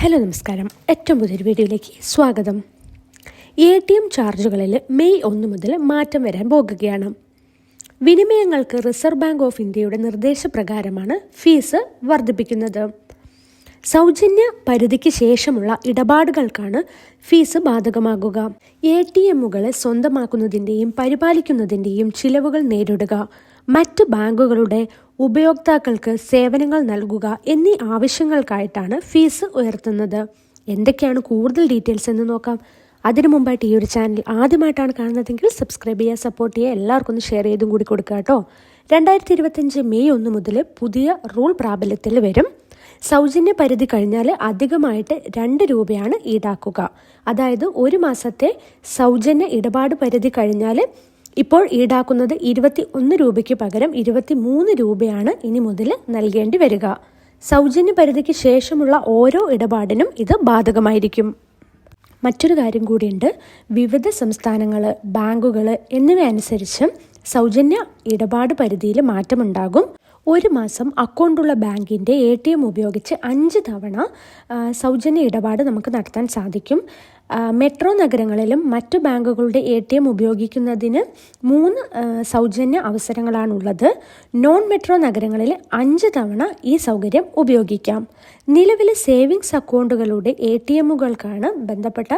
Hello നമസ്കാരം. ഏറ്റവും പുതിയൊരു വീഡിയോയിലേക്ക് സ്വാഗതം. എ ടി എം ചാർജുകളിൽ മെയ് ഒന്ന് മുതൽ മാറ്റം വരാൻ പോകുകയാണ്. വിനിമയങ്ങൾക്ക് റിസർവ് ബാങ്ക് ഓഫ് ഇന്ത്യയുടെ നിർദ്ദേശപ്രകാരമാണ് ഫീസ് വർദ്ധിപ്പിക്കുന്നത്. സൗജന്യ പരിധിക്ക് ശേഷമുള്ള ഇടപാടുകൾക്കാണ് ഫീസ് ബാധകമാകുക. എ ടി എമ്മുകളെ സ്വന്തമാക്കുന്നതിന്റെയും പരിപാലിക്കുന്നതിന്റെയും ചിലവുകൾ നേരിടുക. മറ്റ് ബാങ്കുകളുടെ ഉപയോക്താക്കൾക്ക് സേവനങ്ങൾ നൽകുക എന്നീ ആവശ്യങ്ങൾക്കായിട്ടാണ് ഫീസ് ഉയർത്തുന്നത്. എന്തൊക്കെയാണ് കൂടുതൽ ഡീറ്റെയിൽസ് എന്ന് നോക്കാം. അതിനു മുമ്പായിട്ട് ഈ ഒരു ചാനൽ ആദ്യമായിട്ടാണ് കാണുന്നതെങ്കിൽ സബ്സ്ക്രൈബ് ചെയ്യുക സപ്പോർട്ട് ചെയ്യുക എല്ലാവർക്കും ഒന്ന് ഷെയർ ചെയ്തും കൂടി കൊടുക്കുക കേട്ടോ. രണ്ടായിരത്തി ഇരുപത്തഞ്ച് മെയ് ഒന്ന് മുതൽ പുതിയ റൂൾ പ്രാബല്യത്തിൽ വരും. സൗജന്യ പരിധി കഴിഞ്ഞാൽ അധികമായിട്ട് രണ്ട് രൂപയാണ് ഈടാക്കുക. അതായത് ഒരു മാസത്തെ സൗജന്യ ഇടപാട് പരിധി കഴിഞ്ഞാൽ ഇപ്പോൾ ഈടാക്കുന്നത് ഇരുപത്തി ഒന്ന് രൂപയ്ക്ക് പകരം ഇരുപത്തി മൂന്ന് രൂപയാണ് ഇനി മുതൽ നൽകേണ്ടി വരിക. സൗജന്യ പരിധിക്ക് ശേഷമുള്ള ഓരോ ഇടപാടിനും ഇത് ബാധകമായിരിക്കും. മറ്റൊരു കാര്യം കൂടിയുണ്ട്. വിവിധ സംസ്ഥാനങ്ങൾ ബാങ്കുകൾ എന്നിവ അനുസരിച്ച് സൗജന്യ ഇടപാട് പരിധിയിൽ മാറ്റമുണ്ടാകും. ഒരു മാസം അക്കൗണ്ടുള്ള ബാങ്കിന്റെ എ ടി എം ഉപയോഗിച്ച് അഞ്ച് തവണ സൗജന്യ ഇടപാട് നമുക്ക് നടത്താൻ സാധിക്കും. മെട്രോ നഗരങ്ങളിലും മറ്റു ബാങ്കുകളുടെ എ ടി എം ഉപയോഗിക്കുന്നതിന് മൂന്ന് സൗജന്യ അവസരങ്ങളാണുള്ളത്. നോൺ മെട്രോ നഗരങ്ങളിൽ അഞ്ച് തവണ ഈ സൗകര്യം ഉപയോഗിക്കാം. നിലവിലെ സേവിങ്സ് അക്കൗണ്ടുകളുടെ എ ടി എമ്മുകൾക്കാണ് ബന്ധപ്പെട്ട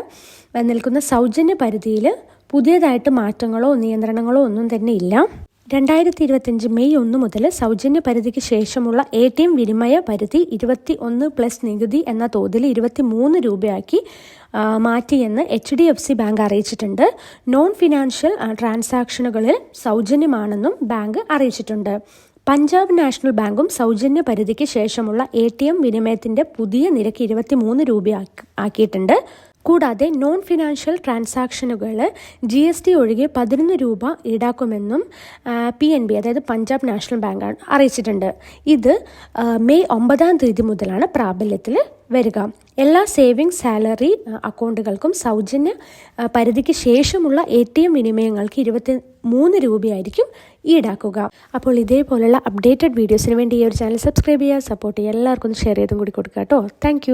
നിൽക്കുന്ന സൗജന്യ പരിധിയിൽ പുതിയതായിട്ട് മാറ്റങ്ങളോ നിയന്ത്രണങ്ങളോ ഒന്നും തന്നെ ഇല്ല. രണ്ടായിരത്തി ഇരുപത്തിയഞ്ച് മെയ് ഒന്ന് മുതൽ സൗജന്യ പരിധിക്ക് ശേഷമുള്ള എ ടി എം വിനിമയ പരിധി ഇരുപത്തി ഒന്ന് പ്ലസ് നികുതി എന്ന തോതിൽ ഇരുപത്തി മൂന്ന് രൂപയാക്കി മാറ്റിയെന്ന് H D F C bank അറിയിച്ചിട്ടുണ്ട്. നോൺ ഫിനാൻഷ്യൽ ട്രാൻസാക്ഷനുകളിൽ സൗജന്യമാണെന്നും ബാങ്ക് അറിയിച്ചിട്ടുണ്ട്. പഞ്ചാബ് നാഷണൽ ബാങ്കും സൗജന്യ പരിധിക്ക് ശേഷമുള്ള എ ടി എം വിനിമയത്തിന്റെ പുതിയ നിരക്ക് ഇരുപത്തി മൂന്ന് രൂപയാക്കിയിട്ടുണ്ട് കൂടാതെ നോൺ ഫിനാൻഷ്യൽ ട്രാൻസാക്ഷനുകൾ ജി എസ് ടി ഒഴികെ പതിനൊന്ന് രൂപ ഈടാക്കുമെന്നും പി എൻ ബി അതായത് പഞ്ചാബ് നാഷണൽ ബാങ്ക് അറിയിച്ചിട്ടുണ്ട്. ഇത് മെയ് ഒമ്പതാം തീയതി മുതലാണ് പ്രാബല്യത്തിൽ വരിക. എല്ലാ സേവിങ്സ് സാലറി അക്കൗണ്ടുകൾക്കും സൗജന്യ പരിധിക്ക് ശേഷമുള്ള എ ടി എം വിനിമയങ്ങൾക്ക് ഇരുപത്തി മൂന്ന് രൂപയായിരിക്കും ഈടാക്കുക. അപ്പോൾ ഇതേപോലുള്ള അപ്ഡേറ്റഡ് വീഡിയോസിന് വേണ്ടി ഈ ഒരു ചാനൽ സബ്സ്ക്രൈബ് ചെയ്യുക സപ്പോർട്ട് ചെയ്യുക എല്ലാവർക്കും ഷെയർ ചെയ്തും കൂടി കൊടുക്കുക കേട്ടോ. താങ്ക്